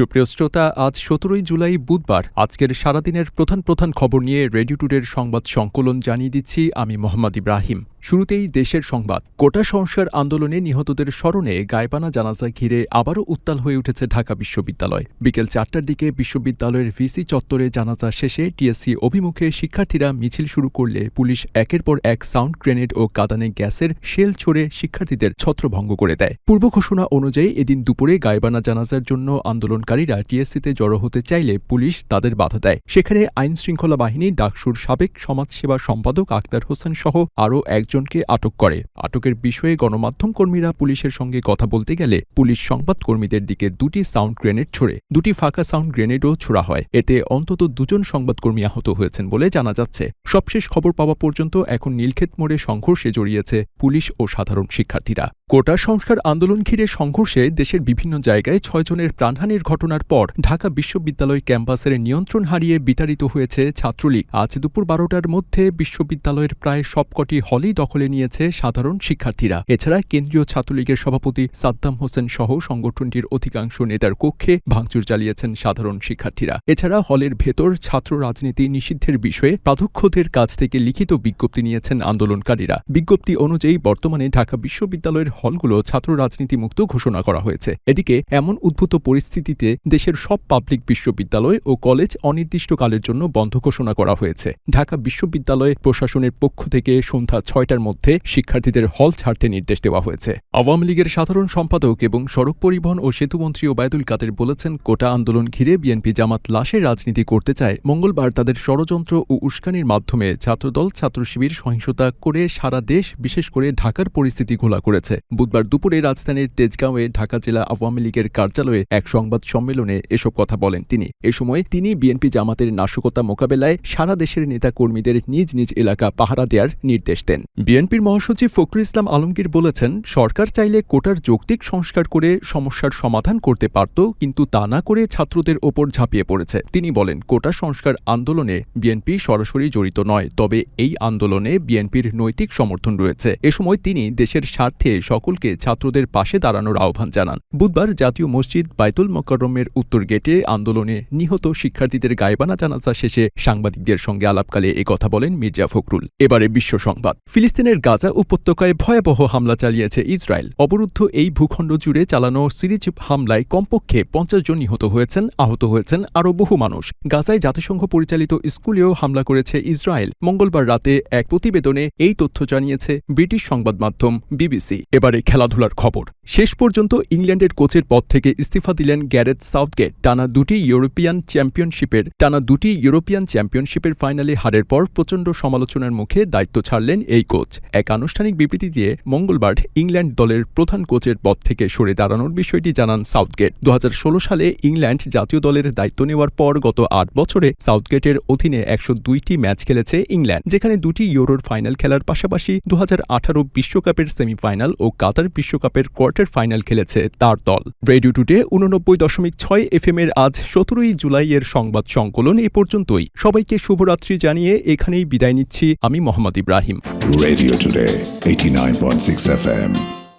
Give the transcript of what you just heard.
সুপ্রিয় শ্রোতা, আজ সতেরোই জুলাই বুধবার। আজকের সারাদিনের প্রধান প্রধান খবর নিয়ে রেডিও টুডের সংবাদ সংকলন জানিয়ে দিচ্ছি আমি মোহাম্মদ ইব্রাহিম। শুরুতেই দেশের সংবাদ। কোটা সংস্কার আন্দোলনে নিহতদের স্মরণে গায়বানা জানাজা ঘিরে আবারও উত্তাল হয়ে উঠেছে ঢাকা বিশ্ববিদ্যালয়। বিকেল চারটার দিকে বিশ্ববিদ্যালয়ের ভিসি চত্বরে জানাজা শেষে টিএসসি অভিমুখে শিক্ষার্থীরা মিছিল শুরু করলে পুলিশ একের পর এক সাউন্ড গ্রেনেড ও কাদানে গ্যাসের শেল ছড়ে শিক্ষার্থীদের ছত্রভঙ্গ করে দেয়। পূর্ব ঘোষণা অনুযায়ী এদিন দুপুরে গায়বানা জানাজার জন্য আন্দোলনকারীরা টিএসসিতে জড়ো হতে চাইলে পুলিশ তাদের বাধা দেয়। সেখানে আইন শৃঙ্খলা বাহিনী ডাকসুর সাবেক সমাজসেবা সম্পাদক আক্তার হোসেন সহ আরও একজনকে আটক করে। আটকের বিষয়ে গণমাধ্যম কর্মীরা পুলিশের সঙ্গে কথা বলতে গেলে পুলিশ সংবাদকর্মীদের দিকে দুটি সাউন্ড গ্রেনেড ছোড়ে, দুটি ফাঁকা সাউন্ড গ্রেনেডও ছোড়া হয়। এতে অন্তত দুজন সংবাদকর্মী আহত হয়েছেন বলে জানা যাচ্ছে। সবশেষ খবর পাওয়া পর্যন্ত এখন নীলক্ষেত মোড়ে সংঘর্ষে জড়িয়েছে পুলিশ ও সাধারণ শিক্ষার্থীরা। কোটা সংস্কার আন্দোলন ঘিরে সংঘর্ষে দেশের বিভিন্ন জায়গায় ছয়জনের প্রাণহানির ঘটনার পর ঢাকা বিশ্ববিদ্যালয় ক্যাম্পাসের নিয়ন্ত্রণ হারিয়ে বিতাড়িত হয়েছে ছাত্রলীগ। আজ দুপুর বারোটার মধ্যে বিশ্ববিদ্যালয়ের প্রায় সবকটি হলই দখলে নিয়েছে সাধারণ শিক্ষার্থীরা। এছাড়া কেন্দ্রীয় ছাত্রলীগের সভাপতি সাদ্দাম হোসেন সহ সংগঠনটির অধিকাংশ নেতার কক্ষে ভাঙচুর চালিয়েছেন সাধারণ শিক্ষার্থীরা। এছাড়া হলের ভেতর ছাত্র রাজনীতি নিষিদ্ধের বিষয়ে প্রাধ্যক্ষদের কাছ থেকে লিখিত বিজ্ঞপ্তি নিয়েছেন আন্দোলনকারীরা। বিজ্ঞপ্তি অনুযায়ী বর্তমানে ঢাকা বিশ্ববিদ্যালয়ের হলগুলো ছাত্র রাজনীতি মুক্ত ঘোষণা করা হয়েছে। এদিকে এমন উদ্ভূত পরিস্থিতিতে দেশের সব পাবলিক বিশ্ববিদ্যালয় ও কলেজ অনির্দিষ্টকালের জন্য বন্ধ ঘোষণা করা হয়েছে। ঢাকা বিশ্ববিদ্যালয় প্রশাসনের পক্ষ থেকে সন্ধ্যা ছয়টার মধ্যে শিক্ষার্থীদের হল ছাড়তে নির্দেশ দেওয়া হয়েছে। আওয়ামী লীগের সাধারণ সম্পাদক এবং সড়ক পরিবহন ও সেতুমন্ত্রী ওবায়দুল কাদের বলেছেন, কোটা আন্দোলন ঘিরে বিএনপি জামাত লাশের রাজনীতি করতে চায়। মঙ্গলবার তাদের ষড়যন্ত্র ও উস্কানির মাধ্যমে ছাত্রদল ছাত্র শিবির সহিংসতা করে সারা দেশ, বিশেষ করে ঢাকার পরিস্থিতি ঘোলা করেছে। বুধবার দুপুরে রাজধানীর তেজগাঁওয়ে ঢাকা জেলা আওয়ামী লীগের কার্যালয়ে এক সংবাদ সম্মেলনে এসব কথা বলেন তিনি। এ সময় তিনি বিএনপি জামাতের নাশকতা মোকাবেলায় সারা দেশের নেতা কর্মীদের নিজ নিজ এলাকা পাহারা দেওয়ার নির্দেশ দেন। বিএনপির মহাসচিব ফখরুল ইসলাম আলমগীর বলেছেন, সরকার চাইলে কোটার যৌক্তিক সংস্কার করে সমস্যার সমাধান করতে পারত, কিন্তু তা না করে ছাত্রদের ওপর ঝাঁপিয়ে পড়েছে। তিনি বলেন, কোটা সংস্কার আন্দোলনে বিএনপি সরাসরি জড়িত নয়, তবে এই আন্দোলনে বিএনপির নৈতিক সমর্থন রয়েছে। এ সময় তিনি দেশের স্বার্থে সকলকে ছাত্রদের পাশে দাঁড়ানোর আহ্বান জানান। বুধবার জাতীয় মসজিদ বাইতুল মোকাররমের উত্তর গেটে আন্দোলনে নিহত শিক্ষার্থীদের গায়বানা জানাজা শেষে সাংবাদিকদের সঙ্গে আলাপকালে কথা বলেন মির্জা ফখরুল। এবারে বিশ্ব সংবাদ। ফিলিস্তিনের গাজা উপত্যকায় ভয়াবহ হামলা চালিয়েছে ইসরায়েল। অবরুদ্ধ এই ভূখণ্ড জুড়ে চালানো সিরিজ হামলায় কমপক্ষে পঞ্চাশ জন নিহত হয়েছেন, আহত হয়েছেন আরও বহু মানুষ। গাজায় জাতিসংঘ পরিচালিত স্কুলেও হামলা করেছে ইসরায়েল। মঙ্গলবার রাতে এক প্রতিবেদনে এই তথ্য জানিয়েছে ব্রিটিশ সংবাদ মাধ্যম বিবিসি। এবারে খেলাধুলার খবর। শেষ পর্যন্ত ইংল্যান্ডের কোচের পদ থেকে ইস্তিফা দিলেন গ্যারেথ সাউথগেট। টানা দুটি ইউরোপিয়ান চ্যাম্পিয়নশিপের, টানা দুটি ইউরোপিয়ান চ্যাম্পিয়নশিপের ফাইনালে হারের পর প্রচণ্ড সমালোচনার মুখে দায়িত্ব ছাড়লেন এই কোচ। এক আনুষ্ঠানিক বিবৃতি দিয়ে মঙ্গলবার ইংল্যান্ড দলের প্রধান কোচের পদ থেকে সরে দাঁড়ানোর বিষয়টি জানান সাউথগেট। দু হাজার ষোলো সালে ইংল্যান্ড জাতীয় দলের দায়িত্ব নেওয়ার পর গত আট বছরে সাউথগেটের অধীনে একশো দুইটি ম্যাচ খেলেছে ইংল্যান্ড, যেখানে দুটি ইউরোর ফাইনাল খেলার পাশাপাশি দু বিশ্বকাপের সেমিফাইনাল ও কাতার বিশ্বকাপের কোয়ার্টার ফাইনাল খেলেছে তার দল। রেডিও টুডে উননব্বই দশমিক ছয় এফ এম এর আজ সতেরোই জুলাই এর সংবাদ সংকলন এ পর্যন্তই। সবাইকে শুভরাত্রি জানিয়ে এখানেই বিদায় নিচ্ছি। আমি Mohammad Ibrahim. Radio Today, 89.6 FM.